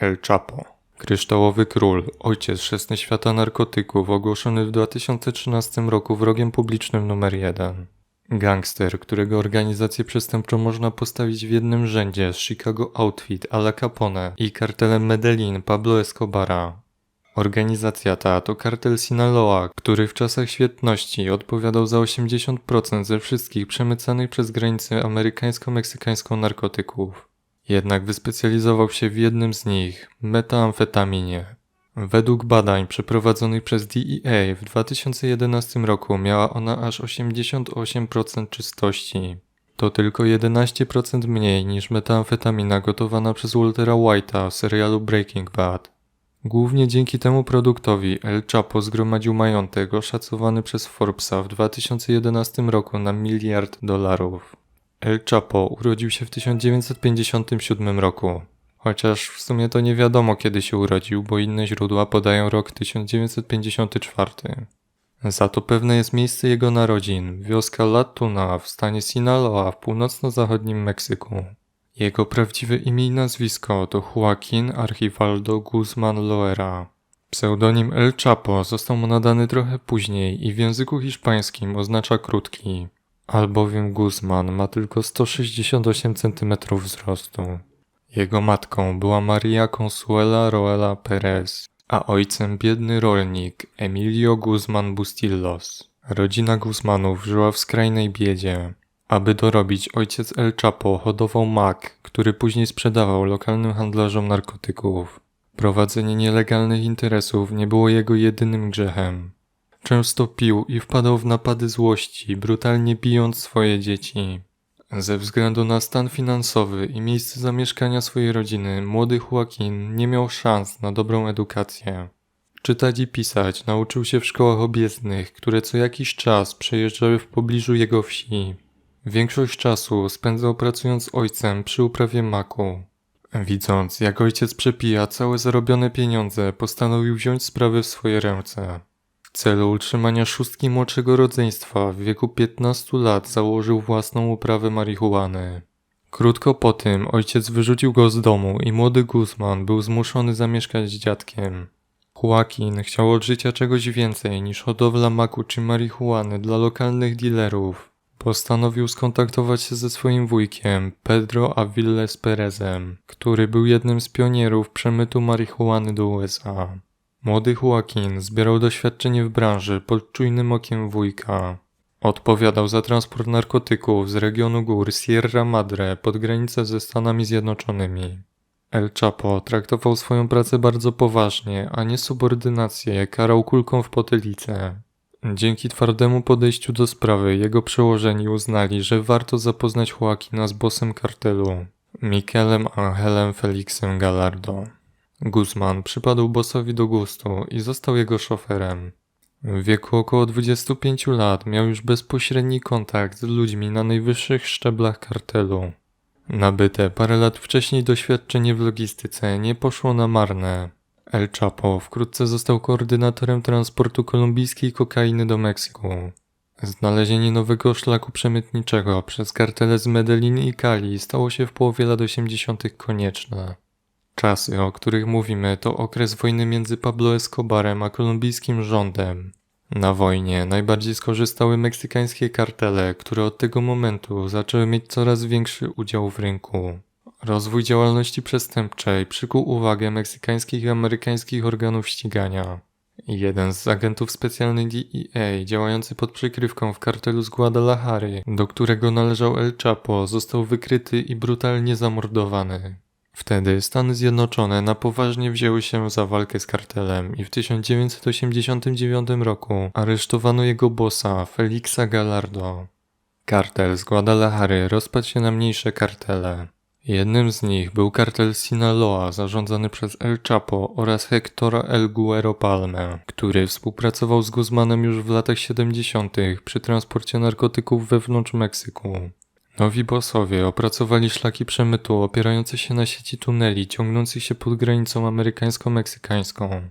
El Chapo. Kryształowy Król, ojciec chrzestny świata narkotyków, ogłoszony w 2013 roku wrogiem publicznym numer jeden. Gangster, którego organizację przestępczą można postawić w jednym rzędzie z Chicago Outfit, Al Capone i kartelem Medellin Pablo Escobara. Organizacja ta to kartel Sinaloa, który w czasach świetności odpowiadał za 80% ze wszystkich przemycanych przez granicę amerykańsko-meksykańską narkotyków. Jednak wyspecjalizował się w jednym z nich metamfetaminie. Według badań przeprowadzonych przez DEA w 2011 roku miała ona aż 88% czystości. To tylko 11% mniej niż metamfetamina gotowana przez Waltera White'a w serialu Breaking Bad. Głównie dzięki temu produktowi El Chapo zgromadził majątek oszacowany przez Forbesa w 2011 roku na miliard dolarów. El Chapo urodził się w 1957 roku, chociaż w sumie to nie wiadomo kiedy się urodził, bo inne źródła podają rok 1954. Za to pewne jest miejsce jego narodzin, wioska La Tuna w stanie Sinaloa w północno-zachodnim Meksyku. Jego prawdziwe imię i nazwisko to Joaquin Archivaldo Guzman Loera. Pseudonim El Chapo został mu nadany trochę później i w języku hiszpańskim oznacza krótki, albowiem Guzman ma tylko 168 cm wzrostu. Jego matką była Maria Consuela Roela Perez, a ojcem biedny rolnik Emilio Guzman Bustillos. Rodzina Guzmanów żyła w skrajnej biedzie. Aby dorobić, ojciec El Chapo hodował mak, który później sprzedawał lokalnym handlarzom narkotyków. Prowadzenie nielegalnych interesów nie było jego jedynym grzechem. Często pił i wpadał w napady złości, brutalnie bijąc swoje dzieci. Ze względu na stan finansowy i miejsce zamieszkania swojej rodziny, młody Joaquin nie miał szans na dobrą edukację. Czytać i pisać nauczył się w szkołach obiezdnych, które co jakiś czas przejeżdżały w pobliżu jego wsi. Większość czasu spędzał pracując z ojcem przy uprawie maku. Widząc, jak ojciec przepija całe zarobione pieniądze, postanowił wziąć sprawy w swoje ręce. Celu utrzymania szóstki młodszego rodzeństwa w wieku 15 lat założył własną uprawę marihuany. Krótko po tym ojciec wyrzucił go z domu i młody Guzman był zmuszony zamieszkać z dziadkiem. Joaquin chciał od życia czegoś więcej niż hodowla maku czy marihuany dla lokalnych dealerów. Postanowił skontaktować się ze swoim wujkiem, Pedro Aviles Perezem, który był jednym z pionierów przemytu marihuany do USA. Młody Joaquin zbierał doświadczenie w branży pod czujnym okiem wujka. Odpowiadał za transport narkotyków z regionu gór Sierra Madre pod granicę ze Stanami Zjednoczonymi. El Chapo traktował swoją pracę bardzo poważnie, a nie subordynację karał kulką w potylicę. Dzięki twardemu podejściu do sprawy jego przełożeni uznali, że warto zapoznać Joaquina z bossem kartelu, Mikelem Angelem Felixem Gallardo. Guzman przypadł bossowi do gustu i został jego szoferem. W wieku około 25 lat miał już bezpośredni kontakt z ludźmi na najwyższych szczeblach kartelu. Nabyte parę lat wcześniej doświadczenie w logistyce nie poszło na marne. El Chapo wkrótce został koordynatorem transportu kolumbijskiej kokainy do Meksyku. Znalezienie nowego szlaku przemytniczego przez kartele z Medellin i Cali stało się w połowie lat 80. konieczne. Czasy, o których mówimy, to okres wojny między Pablo Escobarem a kolumbijskim rządem. Na wojnie najbardziej skorzystały meksykańskie kartele, które od tego momentu zaczęły mieć coraz większy udział w rynku. Rozwój działalności przestępczej przykuł uwagę meksykańskich i amerykańskich organów ścigania. Jeden z agentów specjalnych DEA, działający pod przykrywką w kartelu z Guadalajary, do którego należał El Chapo, został wykryty i brutalnie zamordowany. Wtedy Stany Zjednoczone na poważnie wzięły się za walkę z kartelem i w 1989 roku aresztowano jego bossa Felixa Gallardo. Kartel z Guadalajary rozpadł się na mniejsze kartele. Jednym z nich był kartel Sinaloa zarządzany przez El Chapo oraz Hectora El Guero Palme, który współpracował z Guzmanem już w latach 70. przy transporcie narkotyków wewnątrz Meksyku. Nowi bossowie opracowali szlaki przemytu opierające się na sieci tuneli ciągnących się pod granicą amerykańsko-meksykańską.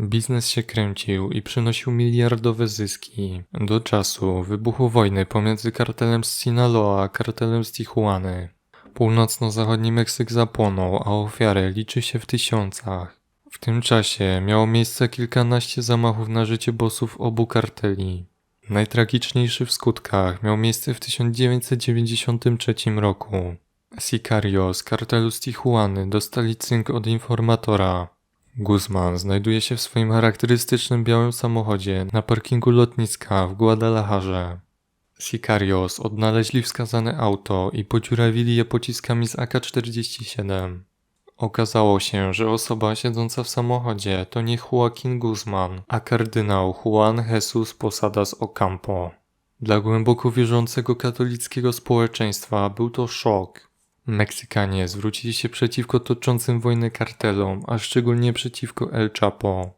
Biznes się kręcił i przynosił miliardowe zyski do czasu wybuchu wojny pomiędzy kartelem z Sinaloa a kartelem z Tijuany. Północno-zachodni Meksyk zapłonął, a ofiary liczy się w tysiącach. W tym czasie miało miejsce kilkanaście zamachów na życie bossów obu karteli. Najtragiczniejszy w skutkach miał miejsce w 1993 roku. Sicario z kartelu z Tijuany dostali cynk od informatora. Guzman znajduje się w swoim charakterystycznym białym samochodzie na parkingu lotniska w Guadalajarze. Sicarios odnaleźli wskazane auto i podziurawili je pociskami z AK-47. Okazało się, że osoba siedząca w samochodzie to nie Joaquin Guzman, a kardynał Juan Jesus Posadas Ocampo. Dla głęboko wierzącego katolickiego społeczeństwa był to szok. Meksykanie zwrócili się przeciwko toczącym wojnę kartelom, a szczególnie przeciwko El Chapo.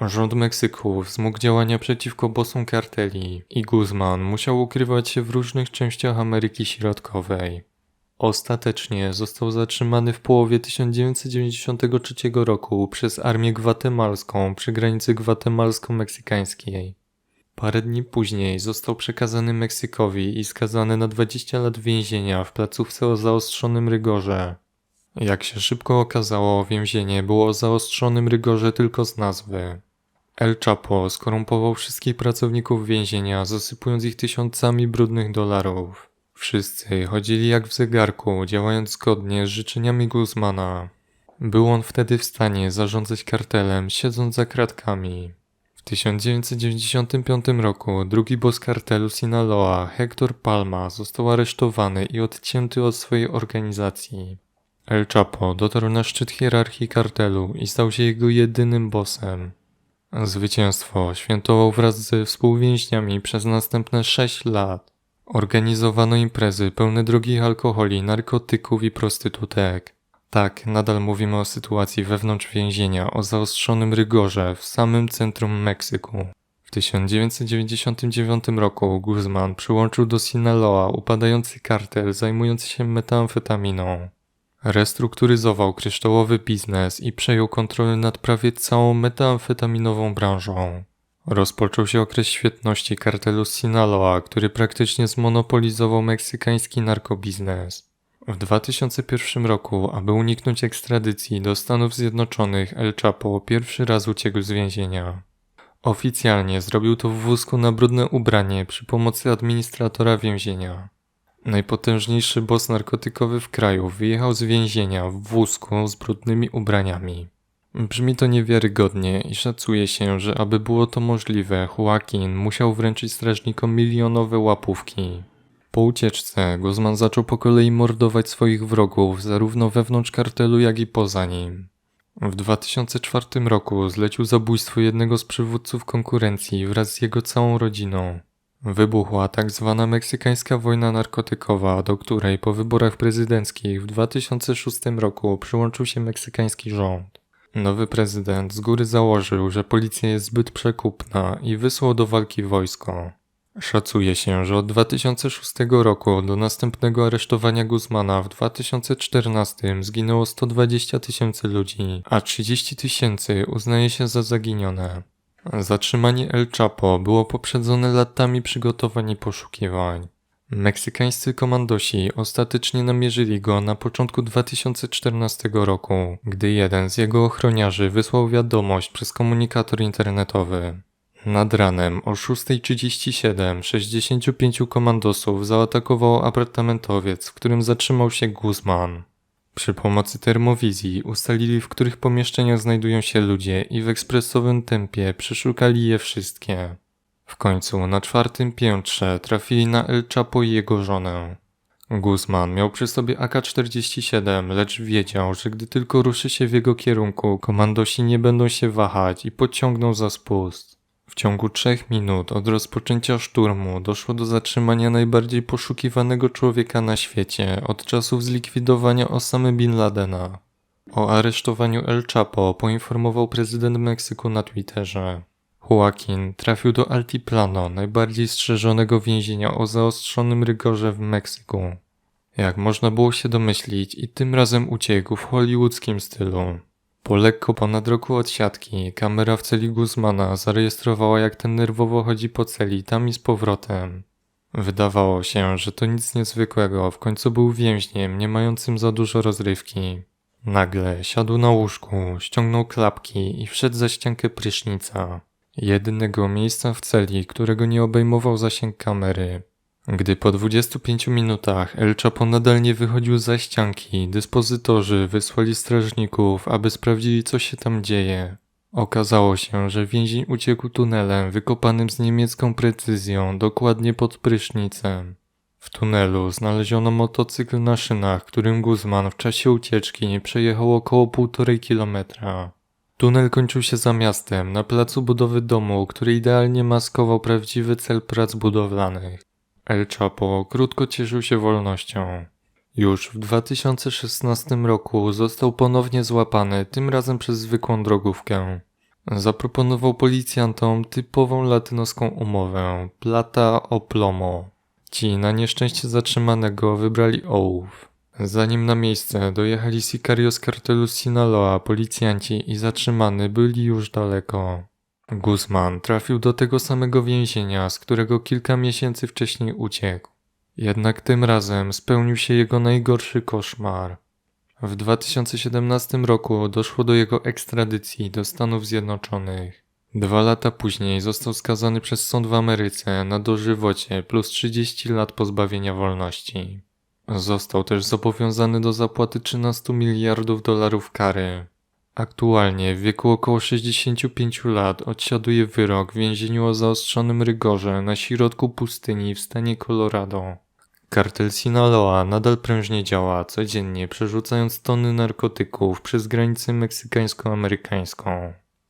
Rząd Meksyku wzmógł działania przeciwko bossom karteli i Guzman musiał ukrywać się w różnych częściach Ameryki Środkowej. Ostatecznie został zatrzymany w połowie 1993 roku przez armię gwatemalską przy granicy gwatemalsko-meksykańskiej. Parę dni później został przekazany Meksykowi i skazany na 20 lat więzienia w placówce o zaostrzonym rygorze. Jak się szybko okazało, więzienie było o zaostrzonym rygorze tylko z nazwy. El Chapo skorumpował wszystkich pracowników więzienia, zasypując ich tysiącami brudnych dolarów. Wszyscy chodzili jak w zegarku, działając zgodnie z życzeniami Guzmana. Był on wtedy w stanie zarządzać kartelem, siedząc za kratkami. W 1995 roku drugi boss kartelu Sinaloa, Hector Palma, został aresztowany i odcięty od swojej organizacji. El Chapo dotarł na szczyt hierarchii kartelu i stał się jego jedynym bossem. Zwycięstwo świętował wraz ze współwięźniami przez następne 6 lat. Organizowano imprezy pełne drogich alkoholi, narkotyków i prostytutek. Tak, nadal mówimy o sytuacji wewnątrz więzienia, o zaostrzonym rygorze w samym centrum Meksyku. W 1999 roku Guzman przyłączył do Sinaloa upadający kartel zajmujący się metamfetaminą. Restrukturyzował kryształowy biznes i przejął kontrolę nad prawie całą metamfetaminową branżą. Rozpoczął się okres świetności kartelu Sinaloa, który praktycznie zmonopolizował meksykański narkobiznes. W 2001 roku, aby uniknąć ekstradycji do Stanów Zjednoczonych, El Chapo pierwszy raz uciekł z więzienia. Oficjalnie zrobił to w wózku na brudne ubranie przy pomocy administratora więzienia. Najpotężniejszy boss narkotykowy w kraju wyjechał z więzienia w wózku z brudnymi ubraniami. Brzmi to niewiarygodnie i szacuje się, że aby było to możliwe, Joaquin musiał wręczyć strażnikom milionowe łapówki. Po ucieczce Guzman zaczął po kolei mordować swoich wrogów, zarówno wewnątrz kartelu, jak i poza nim. W 2004 roku zlecił zabójstwo jednego z przywódców konkurencji wraz z jego całą rodziną. Wybuchła tak zwana meksykańska wojna narkotykowa, do której po wyborach prezydenckich w 2006 roku przyłączył się meksykański rząd. Nowy prezydent z góry założył, że policja jest zbyt przekupna i wysłał do walki wojsko. Szacuje się, że od 2006 roku do następnego aresztowania Guzmana w 2014 zginęło 120 tysięcy ludzi, a 30 tysięcy uznaje się za zaginione. Zatrzymanie El Chapo było poprzedzone latami przygotowań i poszukiwań. Meksykańscy komandosi ostatecznie namierzyli go na początku 2014 roku, gdy jeden z jego ochroniarzy wysłał wiadomość przez komunikator internetowy. Nad ranem o 6.37 65 komandosów zaatakowało apartamentowiec, w którym zatrzymał się Guzman. Przy pomocy termowizji ustalili, w których pomieszczeniach znajdują się ludzie i w ekspresowym tempie przeszukali je wszystkie. W końcu na czwartym piętrze trafili na El Chapo i jego żonę. Guzman miał przy sobie AK-47, lecz wiedział, że gdy tylko ruszy się w jego kierunku, komandosi nie będą się wahać i pociągną za spust. W ciągu trzech minut od rozpoczęcia szturmu doszło do zatrzymania najbardziej poszukiwanego człowieka na świecie od czasów zlikwidowania Osamy Bin Ladena. O aresztowaniu El Chapo poinformował prezydent Meksyku na Twitterze. Joaquin trafił do Altiplano, najbardziej strzeżonego więzienia o zaostrzonym rygorze w Meksyku. Jak można było się domyślić, i tym razem uciekł w hollywoodzkim stylu. Po lekko ponad roku od siatki, kamera w celi Guzmana zarejestrowała jak ten nerwowo chodzi po celi tam i z powrotem. Wydawało się, że to nic niezwykłego, w końcu był więźniem, nie mającym za dużo rozrywki. Nagle siadł na łóżku, ściągnął klapki i wszedł za ściankę prysznica. Jedynego miejsca w celi, którego nie obejmował zasięg kamery. Gdy po 25 minutach El Chapo nadal nie wychodził za ścianki, dyspozytorzy wysłali strażników, aby sprawdzili co się tam dzieje. Okazało się, że więzień uciekł tunelem wykopanym z niemiecką precyzją, dokładnie pod prysznicem. W tunelu znaleziono motocykl na szynach, którym Guzman w czasie ucieczki przejechał około półtorej kilometra. Tunel kończył się za miastem, na placu budowy domu, który idealnie maskował prawdziwy cel prac budowlanych. El Chapo krótko cieszył się wolnością. Już w 2016 roku został ponownie złapany, tym razem przez zwykłą drogówkę. Zaproponował policjantom typową latynoską umowę plata o plomo. Ci na nieszczęście zatrzymanego wybrali ołów. Zanim na miejsce dojechali Sicario z kartelu Sinaloa, policjanci i zatrzymany byli już daleko. Guzman trafił do tego samego więzienia, z którego kilka miesięcy wcześniej uciekł. Jednak tym razem spełnił się jego najgorszy koszmar. W 2017 roku doszło do jego ekstradycji do Stanów Zjednoczonych. Dwa lata później został skazany przez sąd w Ameryce na dożywocie plus 30 lat pozbawienia wolności. Został też zobowiązany do zapłaty 13 miliardów dolarów kary. Aktualnie w wieku około 65 lat odsiaduje wyrok w więzieniu o zaostrzonym rygorze na środku pustyni w stanie Colorado. Kartel Sinaloa nadal prężnie działa, codziennie przerzucając tony narkotyków przez granicę meksykańsko-amerykańską.